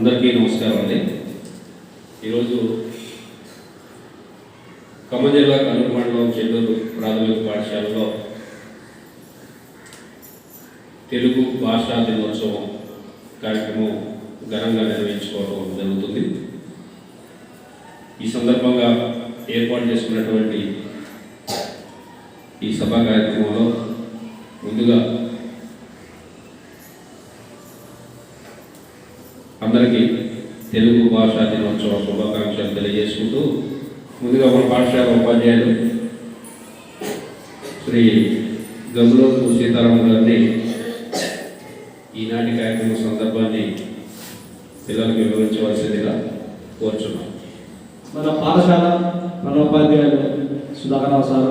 అందరికీ నమస్కారం అండి. ఈరోజు ఖమ్మం జిల్లా కల్లూరు మండలం చెల్లూరు ప్రాథమిక పాఠశాలలో తెలుగు భాషా దినోత్సవం కార్యక్రమం ఘనంగా నిర్వహించుకోవడం జరుగుతుంది. ఈ సందర్భంగా ఏర్పాటు చేసుకున్నటువంటి ఈ సభా కార్యక్రమంలో ముందుగా అందరికీ తెలుగు భాషా దినోత్సవ శుభాకాంక్షలు తెలియజేసుకుంటూ ముందుగా మన పాఠశాల ఉపాధ్యాయులు శ్రీ గంగులోపు సీతారాం గారిని ఈనాటి కార్యక్రమం సందర్భాన్ని పిల్లలకు వివరించవలసిందిగా కోరుచున్నాం. మన పాఠశాల మన ఉపాధ్యాయులు సుధాకరరావు సార్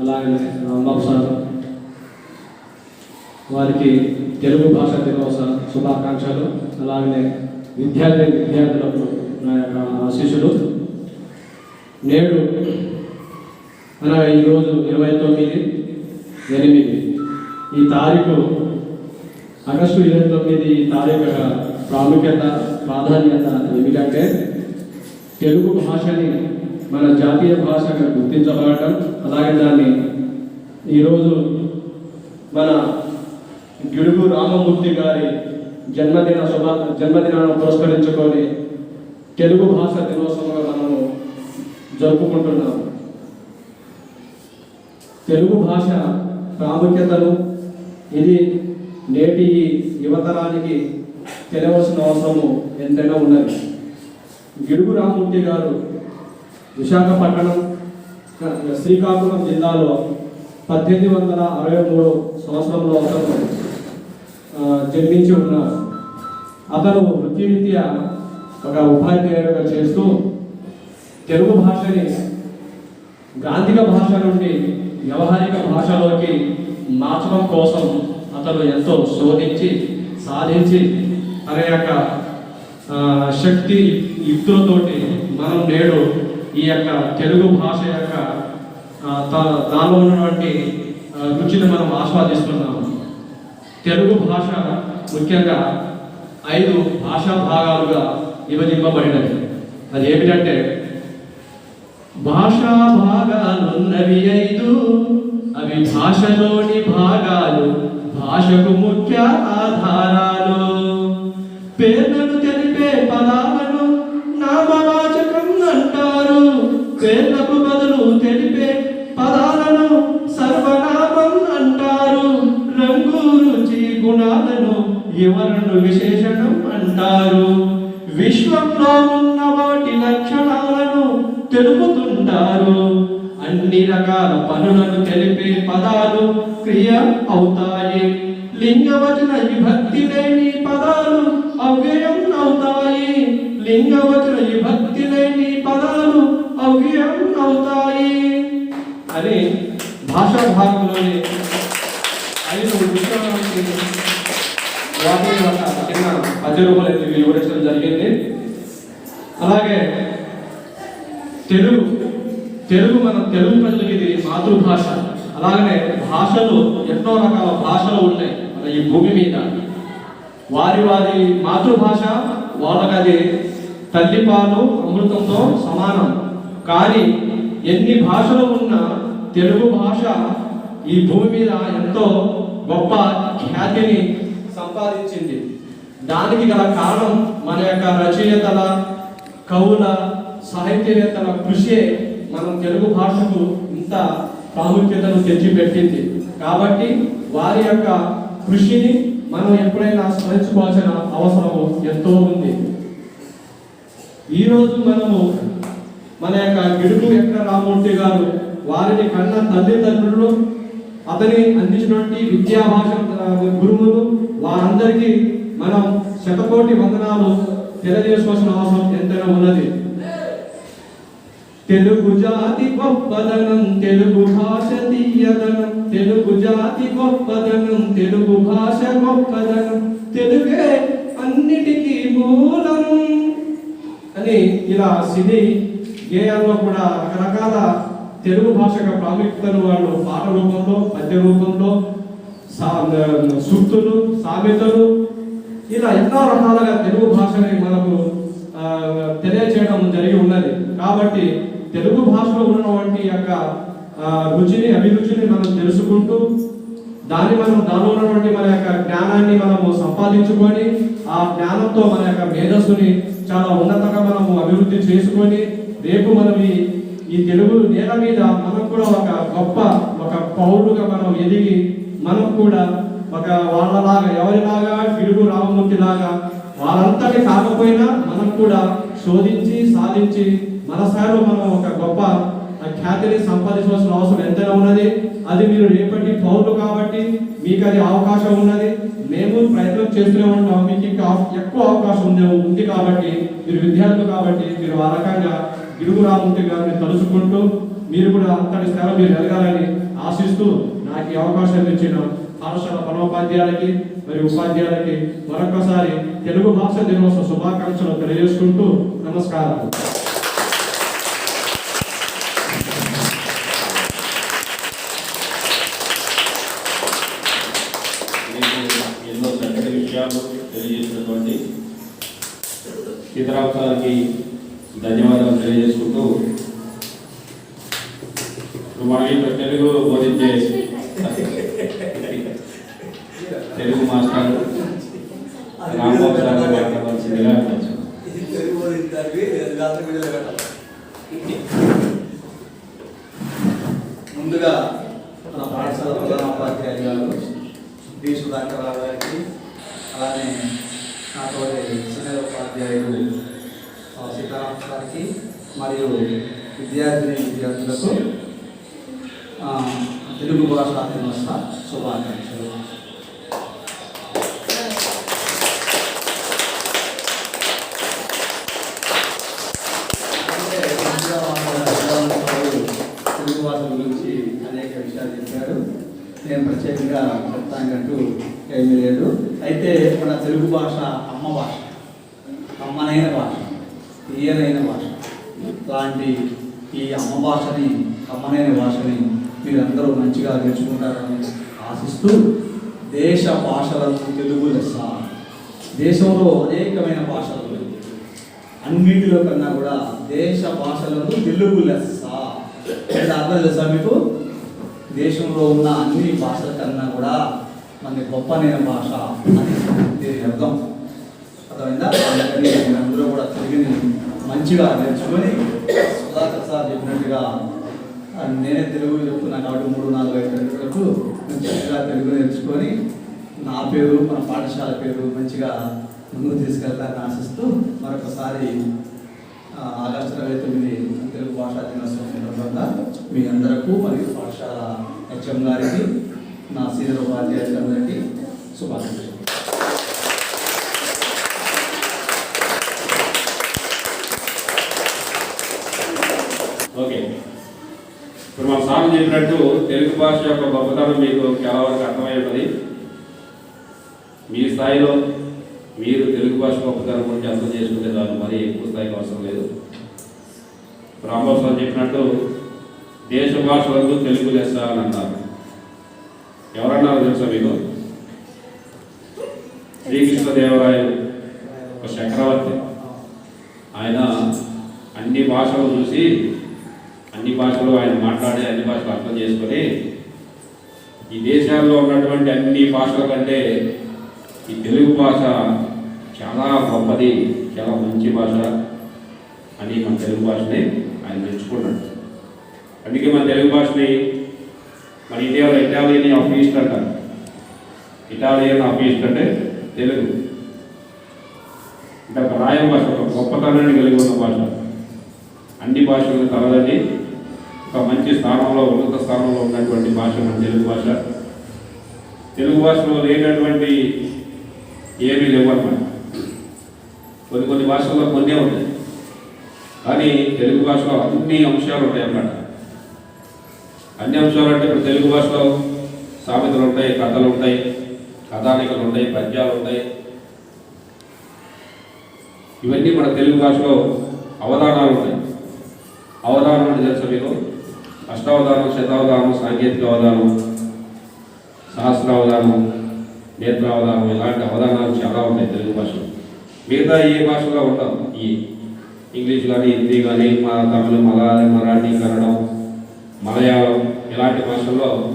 అలాగే రాంబాబు సార్ వారికి తెలుగు భాష దినోత్సవ శుభాకాంక్షలు అలాగే విద్యార్థి విద్యార్థులకు నా యొక్క ఆశీస్సులు. నేడు అనగా ఈరోజు ఇరవై తొమ్మిది ఎనిమిది. ఈ తారీఖు ఆగస్టు ఇరవై తొమ్మిది ఈ తారీఖు యొక్క ప్రాముఖ్యత ప్రాధాన్యత ఏమిటంటే తెలుగు భాషని మన జాతీయ భాషగా గుర్తించబడటం. అలాగే దాన్ని ఈరోజు మన గిడుగు రామమూర్తి గారి జన్మదిన శుభ జన్మదినాన్ని పురస్కరించుకొని తెలుగు భాష దినోత్సవంగా మనము జరుపుకుంటున్నాము. తెలుగు భాష ప్రాముఖ్యతను ఇది నేటి ఈ యువతరానికి తెలియవలసిన అవసరము ఎంతైనా ఉన్నది. గిడుగు రామమూర్తి గారు విశాఖపట్నం శ్రీకాకుళం జిల్లాలో పద్దెనిమిది వందల అరవై మూడు సంవత్సరంలో అతను జన్మించి ఉన్నారు. అతను వృత్తిరీత్యా ఒక ఉపాధ్యాయుడుగా చేస్తూ తెలుగు భాషని గాంధిక భాష నుండి వ్యవహారిక భాషలోకి మార్చడం కోసం అతను ఎంతో శోధించి సాధించి తన యొక్క శక్తి యుక్తులతోటి మనం నేడు ఈ యొక్క తెలుగు భాష యొక్క దానిలో ఉన్నటువంటి రుచిని మనం ఆస్వాదిస్తున్నాము. తెలుగు భాష ముఖ్యంగా ఐదు భాషా భాగాలుగా విభజింపబడినవి. అది ఏమిటంటే భాషా భాగాలున్నవి ఐదు అవి భాషలోని భాగాలు భాషకు ముఖ్య ఆధారాలు. పేర్లను తెలిపే పదాలను నామవాచకం అంటారు పేర్లకు బదులు తెలిపే పదాలను సర్వనామం అంటారు. రంగు రుచి గుణాలను వివరణను విశేషం అంటారు విశ్వంలో ఉన్న వాటి లక్షణాలను తెలుపుతుంటారు. అన్ని రకాల పనులను తెలిపే పదాలు క్రియ అవుతాయి. లింగవచన విభక్తి లేని పదాలు అవ్యయం అవుతాయి. లింగవచన విభక్తి లేని పదాలు అవ్యయం అవుతాయి. అని భాషా భాగంలోని ఐదు విషయాలకి వాటి ఒక చిన్న రూపాయలు వివరించడం జరిగింది. అలాగే తెలుగు తెలుగు మన తెలుగు ప్రజలకి ఇది మాతృభాష. అలాగనే భాషలు ఎన్నో రకాల భాషలు ఉన్నాయి మన ఈ భూమి మీద. వారి వారి మాతృభాష వాళ్ళకి అది తల్లిపాలు అమృతంతో సమానం. కానీ ఎన్ని భాషలు ఉన్నా తెలుగు భాష ఈ భూమి మీద ఎంతో గొప్ప ఖ్యాతిని సంపాదించింది. దానికి గల కారణం మన యొక్క రచయితల కవుల సాహిత్యవేత్తల కృషే మనం తెలుగు భాషకు ఇంత ప్రాముఖ్యతను తెచ్చిపెట్టింది. కాబట్టి వారి యొక్క కృషిని మనం ఎప్పుడైనా స్మరించుకోవాల్సిన అవసరం ఎంతో ఉంది. ఈరోజు మనము మన యొక్క గిడుగు వెంకట రామూర్తి గారు వారిని కన్న తల్లిదండ్రులు అతని అందించినటువంటి విద్యా భాష గురువులు వారందరికీ మనం శతకోటి వందనాలు తెలియజేసుకోవాల్సిన అవసరం ఎంతైనా ఉన్నది. తెలుగు జాతి గొప్పదనం తెలుగు భాష తీయదనం తెలుగు జాతి గొప్పదనం తెలుగు భాష గొప్పదనం తెలుగే అన్నిటికీ మూలం. అని ఇలా సినీ గేయాల్లో కూడా రకరకాల తెలుగు భాష యొక్క ప్రాముఖ్యతను వాళ్ళు పాట రూపంలో పద్య రూపంలో సా- సూక్తులు సామెతలు ఇలా ఎన్నో రకాలుగా తెలుగు భాషని మనకు తెలియచేయడం జరిగి ఉన్నది. కాబట్టి తెలుగు భాషలో ఉన్నటువంటి యొక్క రుచిని అభిరుచిని మనం తెలుసుకుంటూ దాన్ని మనం దానిలో ఉన్నటువంటి మన యొక్క జ్ఞానాన్ని మనము సంపాదించుకొని ఆ జ్ఞానంతో మన యొక్క మేధస్సుని చాలా ఉన్నతంగా మనము అభివృద్ధి చేసుకొని రేపు మనం ఈ ఈ తెలుగు నేల మీద మనం కూడా ఒక గొప్ప ఒక పౌరుడుగా మనం ఎదిగి మనం కూడా ఒక వాళ్ళలాగా ఎవరిలాగా పిలుగు రామమూర్తి లాగా వాళ్ళంతటి కాకపోయినా మనం కూడా శోధించి సాధించి మన స్థాయిలో మనం ఒక గొప్ప ఆ ఖ్యాతిని సంపాదించవలసిన అవసరం ఎంతైనా ఉన్నది. అది మీరు రేపటి పౌరులు కాబట్టి మీకు అది అవకాశం ఉన్నది. మేము ప్రయత్నం చేస్తూనే ఉంటాం. మీకు ఇంకా ఎక్కువ అవకాశం ఉంది ఉంది కాబట్టి మీరు విద్యార్థులు కాబట్టి మీరు ఆ రకంగా గిడుగు రామూర్తి గారిని తలుచుకుంటూ మీరు కూడా అంతటి స్థాయిలో మీరు ఎదగాలని ఆశిస్తూ నాకు ఈ అవకాశం ఇచ్చిన పాఠశాల పరమోపాధ్యాయులకి మరియు ఉపాధ్యాయులకి మరొకసారి తెలుగు భాష దినోత్సవ శుభాకాంక్షలు తెలియజేసుకుంటూ నమస్కారం మీకు ఎన్నో చక్కటి విషయాలు తెలియజేసినటువంటి సీతారాం సార్కి ధన్యవాదాలు తెలియజేసుకుంటూ ఇప్పుడు మనం ఇక్కడ తెలుగు బోధించే తెలుగు మాస్టర్ రాంబాబు సార్ మాట్లాడవలసిందిగా అనిపించింది ముందుగా మన పాఠశాల ప్రధానోపాధ్యాయులు గారు డి సుధాకర్ రావు గారికి అలానే నాతో సీనియర్ ఉపాధ్యాయులు ఆ, సీతారాం సార్కి మరియు విద్యార్థిని విద్యార్థులకు తెలుగు భాషా దినోత్సవ శుభాకాంక్షలు. తెలుగు భాష గురించి అనేక విషయాలు చెప్పారు. నేను ప్రత్యేకంగా చెప్తానంటూ ఏమీ లేదు. అయితే మన తెలుగు భాష అమ్మ భాష అమ్మనైన భాష తీయనైన భాష లాంటి ఈ అమ్మ భాషని అమ్మనైన భాషని మీరందరూ మంచిగా నేర్చుకుంటారని ఆశిస్తూ దేశ భాషలకు తెలుగు లెస్స. దేశంలో అనేకమైన భాషలు అన్నిటిలో కన్నా కూడా దేశ భాషలకు తెలుగు లెస్స. అంటే అర్థం తెలుసా మీకు? దేశంలో ఉన్న అన్ని భాషల కన్నా కూడా మన గొప్పనైన భాష అని దీని అర్థం. అర్థమైందా? అందరూ కూడా తెలుగుని మంచిగా నేర్చుకొని సుధాకర్ సార్ చెప్పినట్టుగా నేనే తెలుగు చెప్తున్నా కాబట్టి మూడు నాలుగు ఐదు వరకు మంచిగా తెలుగు నేర్చుకొని నా పేరు మన పాఠశాల పేరు మంచిగా ముందుకు తీసుకెళ్తారని ఆశిస్తూ మరొకసారి ఆగస్టు ఇరవై తొమ్మిది తెలుగు భాషా దినోత్సవం సందర్భంగా మీ అందరకు మరియు పాఠశాల హెచ్ఎం గారికి నా సీనియర్ ఉపాధ్యాయులందరికీ శుభాకాంక్షలు ఓకే ఇప్పుడు చెప్పినట్టు తెలుగు భాష యొక్క గొప్పతనం మీకు చాలా వరకు అర్థమయ్యేది మీ స్థాయిలో మీరు తెలుగు భాష గొప్పతనం గురించి అర్థం చేసుకుంటే దాని మరి ఎక్కువ స్థాయికి అవసరం లేదు. రాంబాబు చెప్పినట్టు దేశ భాషలకు తెలుగు లెస్స అని అన్నారు. ఎవరన్నారు తెలుసా మీకు? శ్రీకృష్ణదేవరాయలు ఒక చక్రవర్తి ఆయన అన్ని భాషలు చూసి అన్ని భాషలు ఆయన మాట్లాడి అన్ని భాషలు అర్థం చేసుకొని ఈ దేశాల్లో ఉన్నటువంటి అన్ని భాషల కంటే ఈ తెలుగు భాష చాలా గొప్పది చాలా మంచి భాష అని మన తెలుగు భాషని ఆయన మెచ్చుకున్నాడు. అందుకే మన తెలుగు భాషని మన ఇండియాలో ఇటాలియన్ ఆఫ్ ఈస్ట్ అంటారు. ఇటాలియన్ ఆఫ్ ఈస్ట్ అంటే తెలుగు. అంటే ఒక రాయ భాష ఒక గొప్పతనాన్ని కలిగి ఉన్న భాష. అన్ని భాషలను తలదని ఒక మంచి స్థానంలో ఉన్నత స్థానంలో ఉన్నటువంటి భాష మన తెలుగు భాష. తెలుగు భాషలో లేనటువంటి ఏమీ లేవన్నమాట కొన్ని కొన్ని భాషల్లో కొన్నే ఉంటాయి. కానీ తెలుగు భాషలో అన్ని అంశాలు ఉంటాయి అన్నమాట. అన్ని అంశాలు అంటే ఇప్పుడు తెలుగు భాషలో సామెతలు ఉంటాయి కథలు ఉంటాయి కథానికలు ఉంటాయి పద్యాలు ఉంటాయి. ఇవన్నీ మన తెలుగు భాషలో అవధానాలు ఉన్నాయి అవధానం అంటే తెలుసా మీకు? అష్టావధానం శతావధానం సాంకేతిక అవధానం సహస్రావధానం నేత్రావధానం ఇలాంటి అవధానాలు చాలా ఉన్నాయి తెలుగు భాషలో. మిగతా ఏ భాషలో ఉండవు ఈ ఇంగ్లీష్ కానీ హిందీ కానీ మా తమిళ మలయాళం మరాఠీ కన్నడం మలయాళం ఇలాంటి భాషల్లో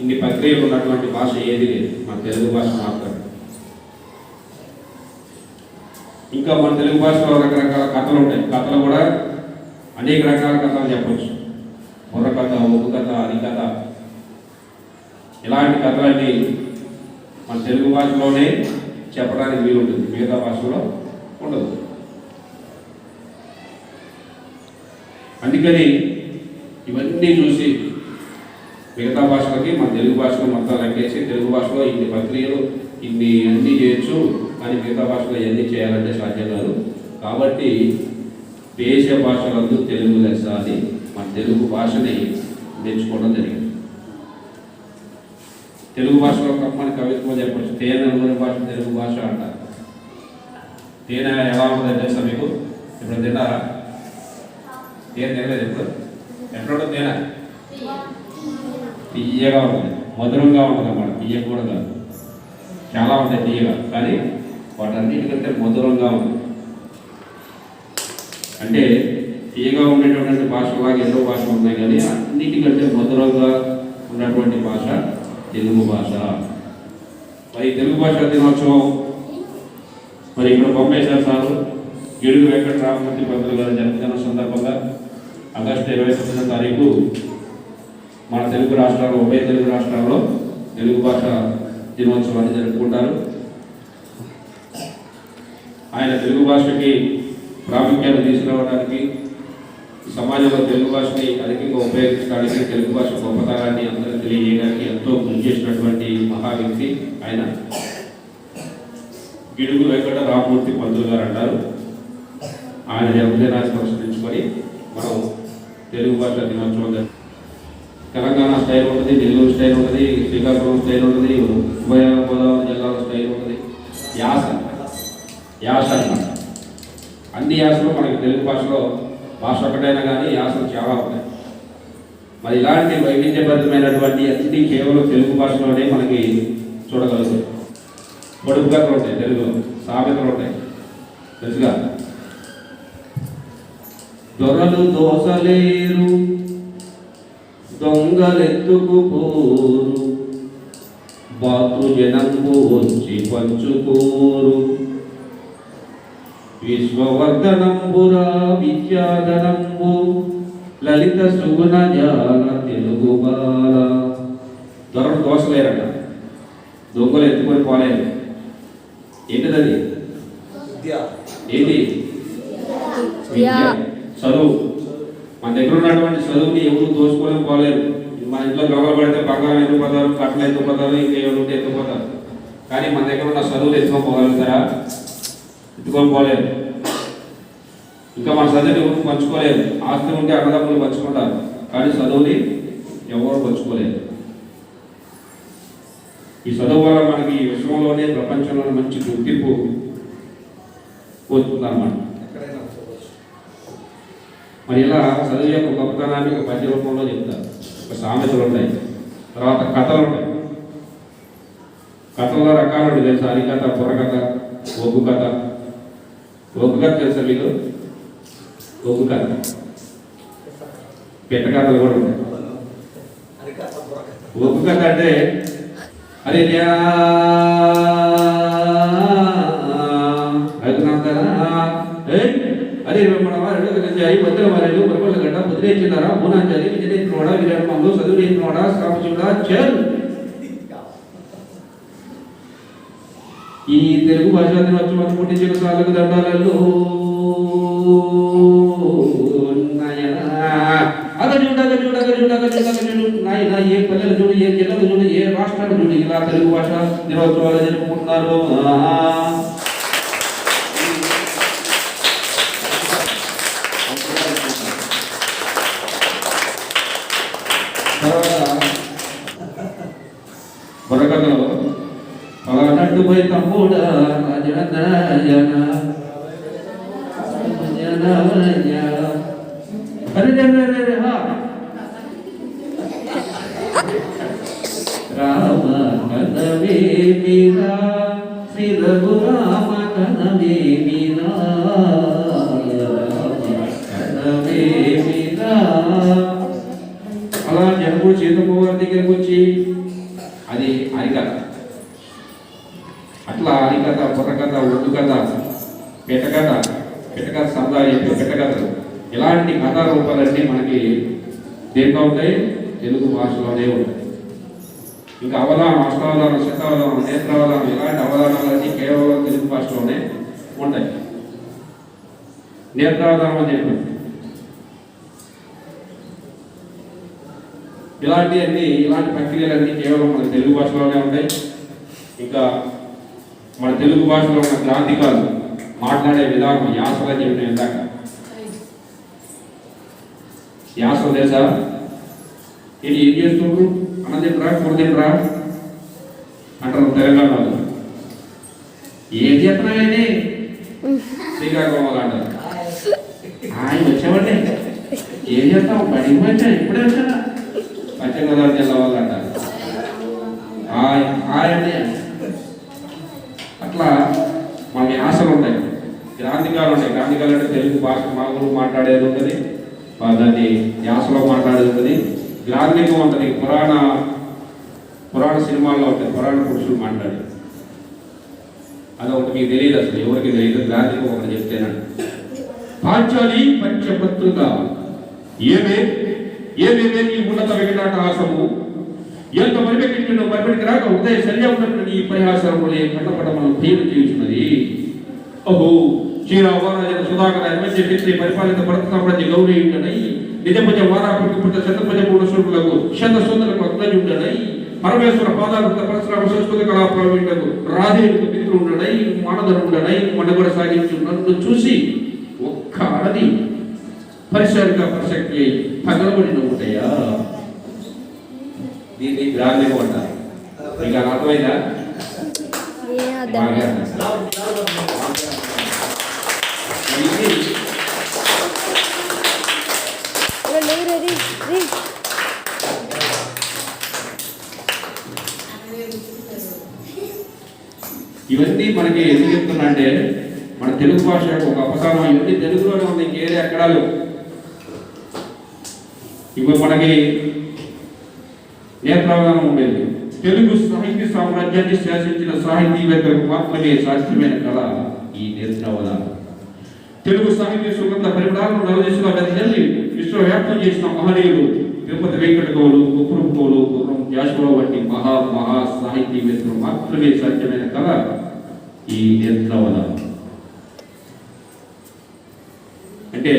ఇన్ని ప్రక్రియలు ఉన్నటువంటి భాష ఏది లేదు. మన తెలుగు భాష మాత్రమే. ఇంకా మన తెలుగు భాషలో రకరకాల కథలు ఉంటాయి. కథలు కూడా అనేక రకాల కథలు చెప్పవచ్చు బుర్ర కథ ఒగ్గు కథ అది కథ ఇలాంటి కథలన్నీ మన తెలుగు భాషలోనే చెప్పడానికి వీలుంటుంది. మిగతా భాషలో ఉండదు. అందుకని ఇవన్నీ చూసి మిగతా భాషలకి మన తెలుగు భాషలో మొత్తం లెక్కేసి తెలుగు భాషలో ఇన్ని ప్రక్రియలు ఇన్ని అన్నీ చేయొచ్చు కానీ మిగతా భాషలో ఇవన్నీ చేయాలంటే సాధ్యం కాదు. కాబట్టి దేశ భాషలందు తెలుగు లెస్స అని తెలుగు భాషని నేర్చుకోవడం జరిగింది. తెలుగు భాషలో ఒక అమ్మని కవిత్వం చెప్పచ్చు. తేనె అనుకునే భాష తెలుగు భాష అంటారు. తేనె ఎలా ఉంటుందో తెలుసా మీకు? ఇప్పుడు తిన్నారా? తేనె తినలేదు ఇప్పుడు ఎట్లా ఉంటుంది తేనె తీయగా ఉంటుంది. మధురంగా ఉంటుంది అన్నమాట తీయ కూడా కాదు. చాలా ఉంటాయి తీయగా కానీ వాటన్నిటికంటే మధురంగా ఉంటుంది. అంటే తీయగా ఉండేటటువంటి భాషలాగా ఎన్నో భాషలు ఉన్నాయి కానీ అన్నిటికంటే మధురంగా ఉన్నటువంటి భాష తెలుగు భాష. మరి తెలుగు భాష దినోత్సవం మరి ఇక్కడ బొమ్మేశ్వర సారు. గిడుగు వెంకట రామమూర్తి పంతులు గారి జన్మదిన సందర్భంగా ఆగస్టు ఇరవై తొమ్మిదో తారీఖు మన తెలుగు రాష్ట్రాల్లో ఉభయ తెలుగు రాష్ట్రాల్లో తెలుగు భాష దినోత్సవాన్ని జరుపుకుంటారు. ఆయన తెలుగు భాషకి ప్రాముఖ్యత తీసుకురావడానికి సమాజంలో తెలుగు భాషని అధికంగా ఉపయోగించడానికి తెలుగు భాష గొప్పతనాన్ని అందరికీ తెలియజేయడానికి ఎంతో కృషి చేసినటువంటి మహా వ్యక్తి ఆయన. గిడుగు వెంకట రామమూర్తి పంతులు గారు అంటారు. ఆయన జన్మదినాన్ని పురస్కరించుకొని మనం తెలుగు భాష దినోత్సవం తెలంగాణ స్టైల్ ఉంటుంది నెల్లూరు స్టైల్ ఉంటుంది శ్రీకాకుళం స్టైల్ ఉంటుంది ఉభయ గోదావరి జిల్లాలో స్టైల్ ఉంటుంది. యాస యాస అన్నమాట. అన్ని యాసలు మనకి తెలుగు భాషలో భాష ఒకటైనా కానీ యాసలు చాలా ఉన్నాయి. మరి ఇలాంటి వైవిధ్యభరితమైనటువంటి అతిథి కేవలం తెలుగు భాషలోనే మనకి చూడగలుగుతాం పొడుపు కథలు ఉంటాయి తెలుగులో సామెతలు ఉంటాయి. తెలుసుగా? దొరలు దోసలేరు దొంగలెత్తుకుపోరు బాతృ జనంబు వచ్చి పంచుకోరు. విశ్వవర్ధనంబురా విద్యాధనంబు లలిత సుగుణ జాల తెలుగు బాల. దొరలు దోసలేరట దొంగలు ఎత్తుకొని పోలేరు ఏంటిదది? ఏంటి? చదువు. మన దగ్గర ఉన్నటువంటి చదువుని ఎవరు దోచుకొని పోలేరు. మన ఇంట్లో గొడవ పడితే బంగారం ఎత్తుకుపోతారు కట్టలు ఎత్తుకుపోతారు ఇంకేమైనా ఉంటే ఎత్తుకుపోతారు కానీ మన దగ్గర ఉన్న చదువులు ఎత్తుకొని పోలేరు ఇంకా మన చదువుని ఎవరు పంచుకోలేరు ఆస్తి ఉంటే అన్నదమ్ములు పంచుకుంటారు. కానీ చదువుని ఎవరు పంచుకోలేరు ఈ చదువు వల్ల మనకి ఈ విశ్వంలోనే ప్రపంచంలోనే మంచి గుర్తింపు వస్తుందన్నమాట. మరి ఇలా చదువు యొక్క గొప్పతనాన్ని ఒక పద్య రూపంలో చెప్తారు. ఒక సామెతలు ఉంటాయి. తర్వాత కథలు ఉంటాయి. కథల్లో రకాలు ఉంటాయి. తెలుసా? హరికథ బుర్రకథ ఒగ్గు కథ. ఒగ్గు కథ తెలుసా మీకు? ఒగ్గు కథ పెట్ట కథలు కూడా ఉంటాయి. ఒగ్గు కథ అంటే అరే ర్యా రఘునందన ఏయ్ అరే మన వారు గంజాయి బద్దల వారు పరపల గడ్డ ముద్రేచినారా మూనాంజలి విజయనేత్రోడ చదువు చదువునేత్రోడ శ్రామచుడ చల్ ఈ తెలుగు భాష దినోత్సవం పుట్టించిన సాలకు దండాలలో. నాయన ఏ పల్లెలు చూడు ఏ జిల్లాలు చూడు ఏ రాష్ట్రాలు చూడు ఇలా తెలుగు భాష దినోత్సవాలు జరుపుకుంటున్నారు. పలనట్టుపై తమ్ముడా రాజనయన అరే రే రే రే రే, హా. రామ కథ కనవే మీరా శ్రీ రఘురామ కనవే మీరా కనవే మీరా అలా జనకుడు సీతమ్మ వారి దగ్గరికి వచ్చి అది హరికథ అట్లా హరికథ బుర్రకథ ఒడ్డు కథ పెట్టకథ పెట్టకథ సరదా చెప్పే పెట్టకథలు ఇలాంటి కథా రూపాలన్నీ మనకి దేంట్లో ఉంటాయి? తెలుగు భాషలోనే ఉంటాయి. ఇంకా అవధానం అష్టావధానం శతావధానం నేత్రావధానం ఇలాంటి అవధానాలన్నీ కేవలం తెలుగు భాషలోనే ఉంటాయి. నేత్రావధానం అని చెప్పి ఇలాంటివన్నీ ఇలాంటి ప్రక్రియలన్నీ కేవలం మన తెలుగు భాషలోనే ఉంటాయి. ఇంకా మన తెలుగు భాషలో ఉన్న క్రాంతికాలు మాట్లాడే విధానం యాసలు చెప్పిన ఇందాక. యాస తెలుసా? ఇది ఏం చేస్తుండ్రు? అన్నదింట్రా కూరదింట్రా అంటారు తెలంగాణలో ఏం చేస్తున్నాయండి శ్రీకాకుళంలో అంటారు. ఆయన వచ్చామండి ఏం చేస్తాం బడికి వచ్చా? ఇప్పుడే వచ్చా పశ్చిమ గోదావరి జిల్లా వాళ్ళు అంటారు. హాయ్ హాయ్ అండి అట్లా మనకి ఆశలు ఉంటాయి గ్రాంధికాలు తెలుగు భాష మామూలు మాట్లాడేది ఉంటుంది. దాన్ని యాసలో మాట్లాడేది ఉంటుంది. గ్రాంధికం ఉంటుంది. పురాణ పురాణ సినిమాల్లో ఉంటుంది పురాణ పురుషులు మాట్లాడేది. అది ఒకటి మీకు తెలియదు అసలు. ఎవరికి తెలియదు? గ్రాంధికం ఒకటి చెప్తేనండి పాంచాలి పంచపత్రిక. ఏమే? ఏమేమే నీ ఉన్నత వికటాట ఆసము ఎంత మరిపెట్టిన మరిపెట్టికి రాక ఉదయ శల్య ఉన్నట్లు నీ పరిహాసములే కన్నపడమను తీరు చేయుచున్నది. అహో శ్రీరామరాజన సుధాకర ఎమ్మెల్యే వ్యక్తి పరిపాలిత భరతసామ్రాజ్య గౌరవించనై నిజపజ వారాపుట శతపజ మూడు సూర్యులకు శత సోదరులకు అగ్నజుండనై పరమేశ్వర పాదాలృత పరశురామ సంస్కృతి కళా ప్రవీణకు రాధేయులకు మిత్రుండనై మానధనుండనై మనుగడ సాగించు నన్ను చూసి ఒక్క అడది పరిసరిక ప్రసక్తి పగలబడిన ఉంటాయా దీన్ని గ్రామ్యం అంటారు. మీకు అర్థమైందా. ఇది ఇవన్నీ మనకి ఎందుకు చెప్తున్నా అంటే మన తెలుగు భాష యొక్క ఒక అపసారం ఇవన్నీ తెలుగులోనే ఉంది ఇంకేదే ఎక్కడా లేవు. ఇప్పుడు మనకి నేత్రావధానం ఉండేది. తెలుగు సాహిత్య సామ్రాజ్యాన్ని శాసించిన సాహితీవేత్తలకు మాత్రమే సాధ్యమైన కళ ఈ నేత్రావధానం తెలుగు సాహిత్య సుగంధ పరిమళాలను నవదేశంలో వెదజల్లి విశ్వవ్యాప్తం చేసిన మహనీయులు తిరుపతి వెంకట కవులు కుప్రం కవులు కుప్రం జాషువా వంటి మహా మహా సాహితీవేత్తలు మాత్రమే సాధ్యమైన కళ ఈ నేత్రవల అంటే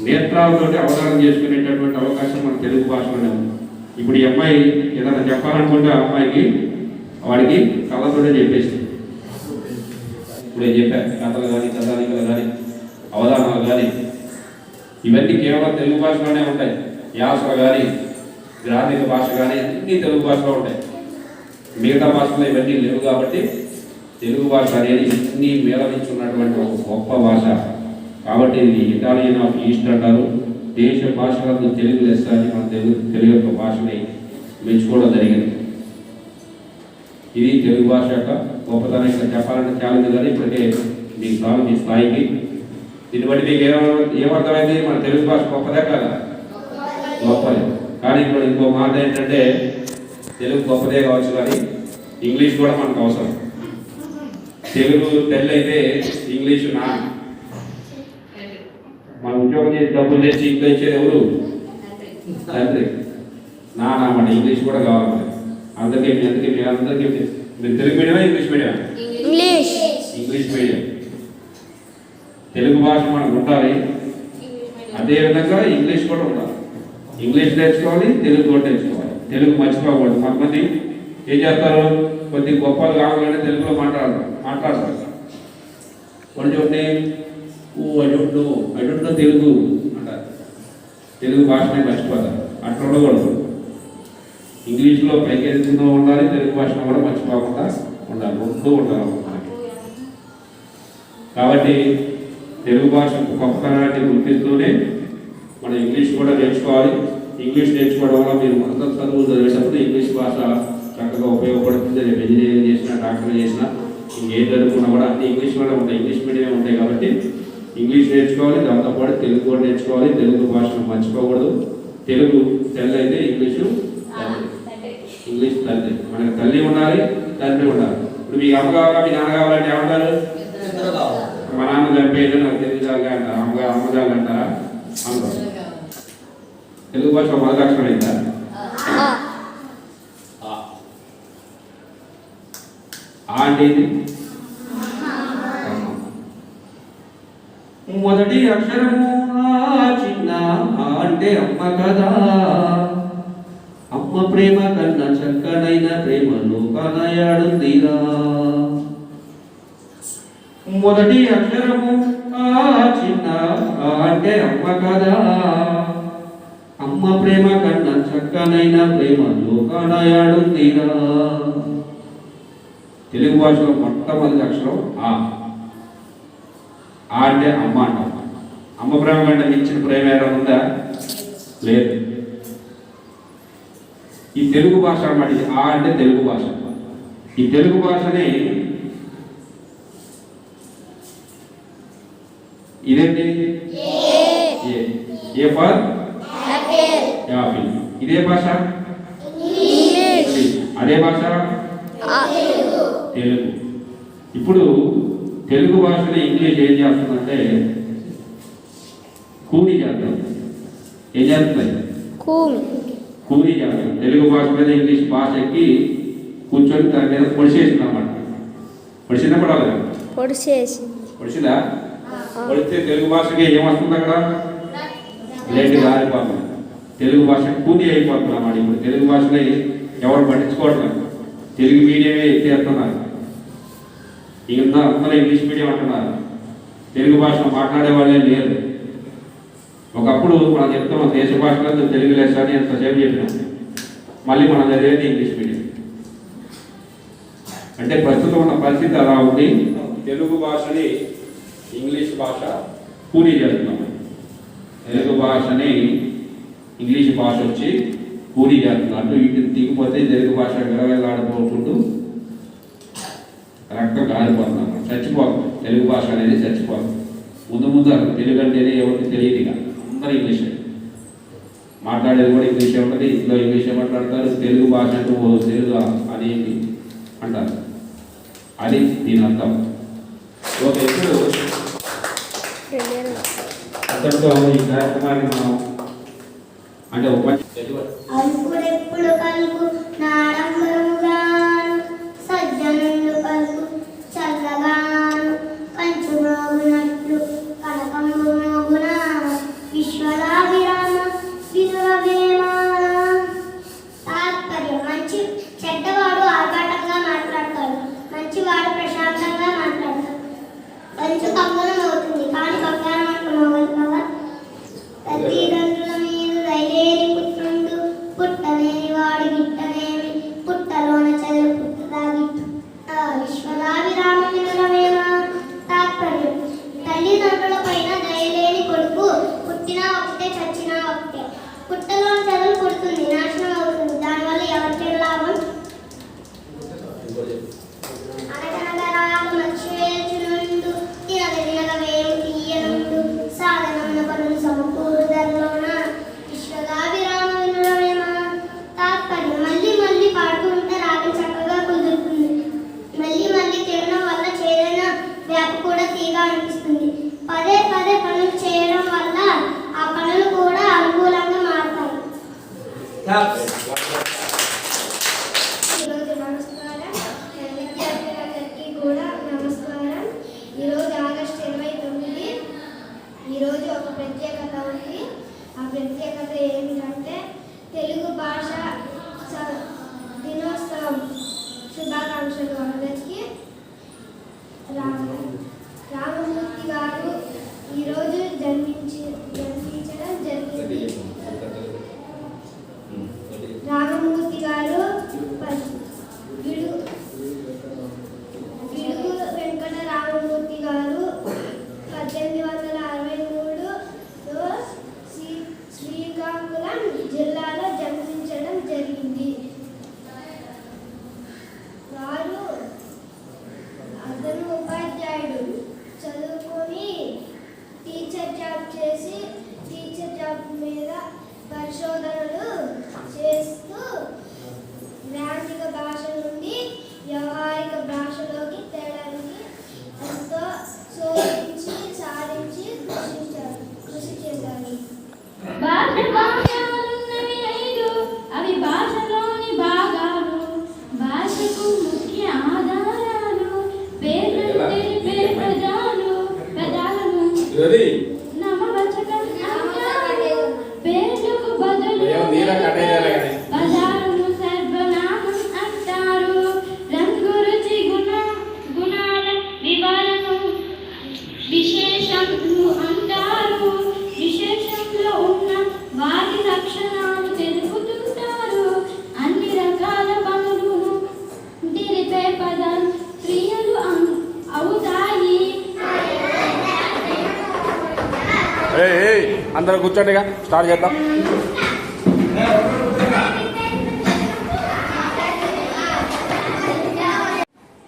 నేత్రాలతో అవగాహన చేసుకునేటటువంటి అవకాశం మన తెలుగు భాషలోనే ఉంది. ఇప్పుడు ఈ అమ్మాయి ఏదైనా చెప్పాలనుకుంటే ఆ అమ్మాయికి వాడికి కళ్ళతోనే చెప్పేసి ఇప్పుడే చెప్పాను? కథలు కానీ కథాలికలు కానీ అవధానాలు కానీ ఇవన్నీ కేవలం తెలుగు భాషలోనే ఉంటాయి. యాసలు కానీ గ్రామీణ భాష కానీ అన్నీ తెలుగు భాషలో ఉంటాయి. మిగతా భాషలో ఇవన్నీ లేవు కాబట్టి తెలుగు భాష అనేది ఇన్ని మేళవించున్నటువంటి ఒక గొప్ప భాష. కాబట్టి ఇది ఇటాలియన్ ఆఫ్ ఈస్ట్ అంటారు. దేశ భాషలందు తెలుగు లెస్స అని మన తెలుగు తెలుగు యొక్క భాషని మెచ్చుకోవడం జరిగింది. ఇది తెలుగు భాష యొక్క గొప్పతనం ఇక్కడ చెప్పాలంటే చాలా కానీ ఇప్పటికే మీకు చాలు మీ స్థాయికి. దీన్ని బట్టి మీకు ఏమ ఏమర్థమైంది? మన తెలుగు భాష గొప్పదే కదా? గొప్పది. కానీ ఇప్పుడు ఇంకో మాట ఏంటంటే తెలుగు గొప్పదే కావచ్చు కానీ ఇంగ్లీష్ కూడా మనకు అవసరం. తెలుగు తెల్ అయితే ఇంగ్లీషు నా. మన ఉద్యోగం చేసి డబ్బులు తెచ్చి ఇంట్లో ఇచ్చేది ఎవరు? తండ్రి. నా నా మన ఇంగ్లీష్ కూడా కావాలి మరి. అందరికీ మీ అందరికీ అందరికీ మీరు తెలుగు మీడియమా ఇంగ్లీష్ మీడియమా? ఇంగ్లీష్. English medium. తెలుగు భాష మనకు ఉండాలి. అదే విధంగా ఇంగ్లీష్ కూడా ఉండాలి. ఇంగ్లీష్ నేర్చుకోవాలి తెలుగు కూడా నేర్చుకోవాలి. తెలుగు మర్చిపోకూడదు. కొంతమంది ఏం చేస్తారు? కొద్ది గొప్పలు కావాలంటే తెలుగులో మాట్లాడతారు మాట్లాడతారు కొన్ని ఓ డోంట్ నో తెలుగు అంటారు. తెలుగు భాషనే మర్చిపోతారు. అట్లా ఉండకూడదు. ఇంగ్లీష్లో పైకి ఎదుగుతూ ఉండాలి తెలుగు భాషను కూడా మర్చిపోకుండా ఉండాలి. రెండు ఉండాలి మనకి కాబట్టి తెలుగు భాష గొప్పతనాన్ని గుర్తిస్తూనే మనం ఇంగ్లీష్ కూడా నేర్చుకోవాలి. ఇంగ్లీష్ నేర్చుకోవడం వల్ల మీరు మొత్తం చదువు చదివేటప్పుడు ఇంగ్లీష్ భాష చక్కగా ఉపయోగపడుతుంది. రేపు ఇంజనీరింగ్ చేసినా డాక్టర్ చేసినా ఇంకేం చదువుకున్నా కూడా అన్ని ఇంగ్లీష్లోనే ఉంటాయి. ఇంగ్లీష్ మీడియం ఉంటాయి కాబట్టి ఇంగ్లీష్ నేర్చుకోవాలి. దాంతోపాటు తెలుగు కూడా నేర్చుకోవాలి. తెలుగు భాషను మర్చిపోకూడదు. తెలుగు తెల్ల అయితే ఇంగ్లీషు ఇంగ్లీష్ తల్లి మనకి తల్లి ఉండాలి తండ్రి ఉండాలి. ఇప్పుడు మీకు అమ్మ కావాలా మీ నాన్న కావాలంటే ఏమంటారు? మా నాన్న చంపేది నాకు తెలుగు జాగా అంటారు అమ్మగా అమ్మగారు అంటారా? అంటారు తెలుగు భాష మొదటి అక్షరం అయిందా? ఆ. అంటే ఏంటి మొదటి అక్షరము చిన్న అంటే అమ్మ కదా. అమ్మ ప్రేమ కన్నా చక్కనైన ప్రేమను తీరా మొదటి అక్షరము ఆ చిన్న ఆ అంటే అమ్మ కదా. అమ్మ ప్రేమ కన్న చక్కనైన ప్రేమను తీరా తెలుగు భాషలో మొట్టమొదటి అక్షరం ఆ. ఆ అంటే అమ్మ అంటాం. అమ్మ ప్రేమ కంటే మించిన ప్రేమ ఏమైనా ఉందా? లేదు. ఈ తెలుగు భాష అన్నది ఆ అంటే తెలుగు భాష. ఈ తెలుగు భాషని ఇదేంటి? ఏ. A for? యాపిల్. ఇదే భాష? అదే భాష? తెలుగు. ఇప్పుడు తెలుగు భాషని ఇంగ్లీష్ ఏం చేస్తుందంటే కూడి చేస్తుంది. ఏం చేస్తుంది? కూలీ చేస్తుంది తెలుగు భాష మీద ఇంగ్లీష్ భాష ఎక్కి కూర్చొని దాని మీద పొడిచేసింది అన్నమాట పొడిచిందా పడాలి పొడిచిందా? పొడిస్తే తెలుగు భాషకి ఏమొస్తుంది అక్కడ? లేట్ గారిపోతుంది తెలుగు భాష కూలీ అయిపోతుంది అన్నమాట ఇప్పుడు. తెలుగు భాషని ఎవరు పట్టించుకోవట్లేదు తెలుగు మీడియమే ఎత్తేస్తున్నారు. ఇంకా అందరూ ఇంగ్లీష్ మీడియం అంటున్నారు. తెలుగు భాష మాట్లాడే వాళ్ళే లేరు. ఒకప్పుడు మనం చెప్తాం దేశ భాషలో తెలుగు లెస్ అని ఎంతసేపు చెప్పినాం. మళ్ళీ మనం చదివేది ఇంగ్లీష్ మీడియం. అంటే ప్రస్తుతం ఉన్న పరిస్థితి అలా ఉంది తెలుగు భాషని ఇంగ్లీష్ భాష కూలీ చేస్తున్నాం. తెలుగు భాషని ఇంగ్లీష్ భాష వచ్చి కూలీ చేస్తున్నారు అటు ఇటు దిగిపోతే తెలుగు భాష విరవేలాడిపోతుంటూ రక్తం కారిపోతున్నాం. చచ్చిపోతాం తెలుగు భాష అనేది చచ్చిపోతాం ముందు ముందు తెలుగు అంటేనే ఎవరికి తెలియదు ఇక. అందరూ ఇంగ్లీషే. మాట్లాడేది కూడా ఇంగ్లీషే ఉంటుంది ఇంట్లో ఇంగ్లీషే మాట్లాడతారు తెలుగు భాష అంటూ ఓ తెలుగు అదేంటి అంటారు. అది దీని అర్థం. ఓకే ఇప్పుడు అతడితో ఈ కార్యక్రమాన్ని మనం అంటే ఉప ఏయ్, అందరూ కూర్చోండిగా స్టార్ట్ చేద్దాం.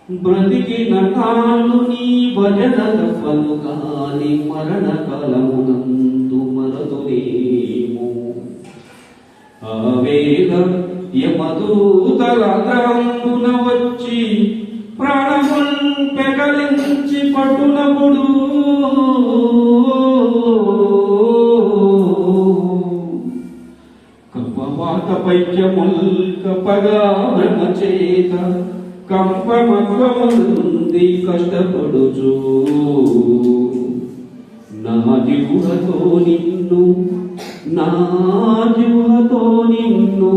బ్రతికి కాళ్ళు నీ భజన భజనల పలుకాని మరణ కాలమునందు మరదులేము ఆవేగ యమదూతలంద్రంబున వచ్చి ప్రాణ పెకలించి పట్టునప్పుడు కపవాత పైత్యముల్ కపగా చేత కంపమత్వముంది కష్టపడుచు. నా జీవులతో నిన్ను నా జీవులతో నిన్ను